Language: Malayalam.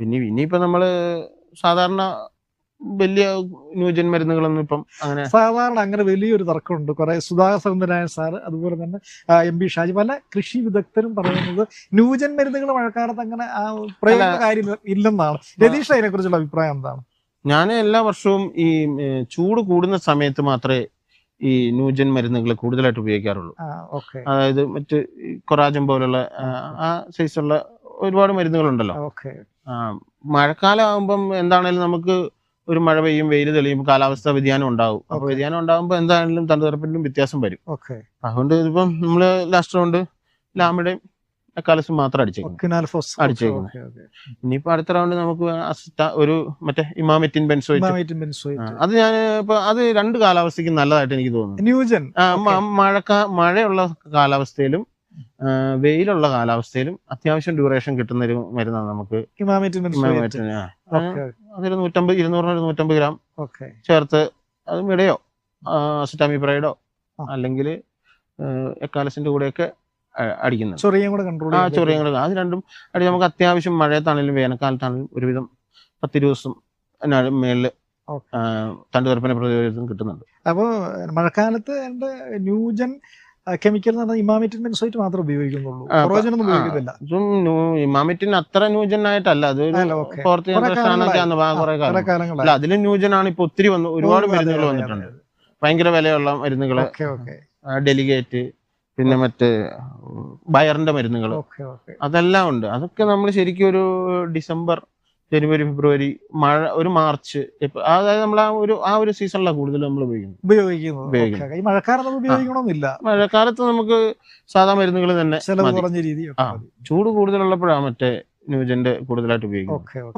പിന്നെ ഇനിയിപ്പോ നമ്മൾ സാധാരണ വലിയ ന്യൂജൻ മരുന്നുകളൊന്നും ഇപ്പം അങ്ങനെ സാധാരണ അങ്ങനെ വലിയൊരു തർക്കമുണ്ട്. കുറെ സാർ സാറ് അതുപോലെ തന്നെ എം പി ഷാജി. പല കൃഷി വിദഗ്ധരും പറയുന്നത് ന്യൂജൻ മരുന്നുകൾ മഴക്കാലത്ത് അങ്ങനെ കാര്യം ഇല്ലെന്നാണ്. രതീഷ് അതിനെ കുറിച്ചുള്ള അഭിപ്രായം എന്താണ്? ഞാൻ എല്ലാ വർഷവും ഈ ചൂട് കൂടുന്ന സമയത്ത് മാത്രമേ ഈ ന്യൂജൻ മരുന്നുകൾ കൂടുതലായിട്ട് ഉപയോഗിക്കാറുള്ളൂ. അതായത് മറ്റ് കൊറാജം പോലുള്ള ആ, സൈസുള്ള ഒരുപാട് മരുന്നുകളുണ്ടല്ലോ. മഴക്കാലം ആകുമ്പം എന്താണേലും നമുക്ക് ഒരു മഴ പെയ്യും വെയിൽ തെളിയും കാലാവസ്ഥ വ്യതിയാനം ഉണ്ടാവും. അപ്പൊ. വ്യതിയാനം ഉണ്ടാകുമ്പോൾ എന്താണെങ്കിലും തണ്ടുതറപ്പിലും വ്യത്യാസം വരും. അതുകൊണ്ട് ഇതിപ്പം നമ്മൾ ലാസ്റ്റ് റൗണ്ട് ലാമിടെയും അക്കാലസും മാത്രം അടിച്ചേക്കും അടിച്ചേക്കുന്നത്. ഇനിയിപ്പോ അടുത്ത റൗണ്ട് നമുക്ക് ഒരു മറ്റേ ഇമാമെറ്റിൻ ബെൻസോ അത് ഞാൻ ഇപ്പൊ അത് രണ്ട് കാലാവസ്ഥയ്ക്ക് നല്ലതായിട്ട് എനിക്ക് തോന്നുന്നു. മഴക്കാ മഴയുള്ള കാലാവസ്ഥയിലും വെയിലുള്ള കാലാവസ്ഥയിലും അത്യാവശ്യം ഡ്യൂറേഷൻ കിട്ടുന്ന ഒരു മരുന്നാണ് നമുക്ക്. അതൊരു നൂറ്റമ്പത് ഇരുന്നൂറിന് നൂറ്റമ്പത് ഗ്രാം ചേർത്ത് അത് മിടയോ അസിറ്റാമിപ്രൈഡോ. അല്ലെങ്കിൽ എക്കാലസിന്റെ കൂടെയൊക്കെ അടിക്കുന്നത്. ചൊറിയും കൂടെ കൺട്രോൾ ആ ചൊറിയങ്ങൾ അത് രണ്ടും അടി നമുക്ക് അത്യാവശ്യം മഴയത്താണെങ്കിലും വേനൽക്കാലത്താണെങ്കിലും ഒരുവിധം പത്ത് ദിവസം മേളിൽ ഓക്കെ. തണ്ടുതരപ്പിനെ പ്രതിരോധം കിട്ടുന്നുണ്ട്. അപ്പോ മഴക്കാലത്ത് ന്യൂജൻ കെമിക്കൽ എന്ന് പറഞ്ഞാൽ ഇമാമേറ്റിൻ ബെൻസോയിറ്റ് മാത്രം ഉപയോഗിക്കുന്നുള്ളൂ. ആ, ഒന്നും. ഉപയോഗിക്കുന്നില്ല. ഇതും ഇമാമിറ്റിന് അത്ര ന്യൂജനായിട്ടല്ല. അത് അല്ല, ന്യൂജൻ ഫോർത്ത് ജനറേഷൻ ആണ് അല്ല അതിലും ന്യൂജനാണ്. ഇപ്പൊ ഒത്തിരി വന്നു ഒരുപാട് മരുന്നുകൾ വന്നിട്ടുണ്ട്. അതെ, ഭയങ്കര വിലയുള്ള ഓക്കെ ഡെലിഗേറ്റ് പിന്നെ മറ്റേ ബയറിന്റെ മരുന്നുകൾ അതെല്ലാം ഉണ്ട്. അതൊക്കെ നമ്മൾ ശരിക്കും ഒരു ഡിസംബർ ജനുവരി ഫെബ്രുവരി മഴ ഒരു മാർച്ച് അതായത് നമ്മൾ ആ ഒരു ആ ഒരു സീസണിലാണ് കൂടുതൽ നമ്മൾ ഉപയോഗിക്കുന്നത്. ഉപയോഗിക്കുന്നത്. ഈ മഴക്കാലത്ത് നമുക്ക് ഉപയോഗിക്കണമെന്നില്ല. മഴക്കാലത്ത് നമുക്ക് സാധാ മരുന്നുകൾ തന്നെ ചെലവ് കുറഞ്ഞ ചൂട് കൂടുതലുള്ളപ്പോഴാണ് മറ്റേ ന്യൂജന്റെ കൂടുതലായിട്ട് ഉപയോഗിക്കുന്നത്.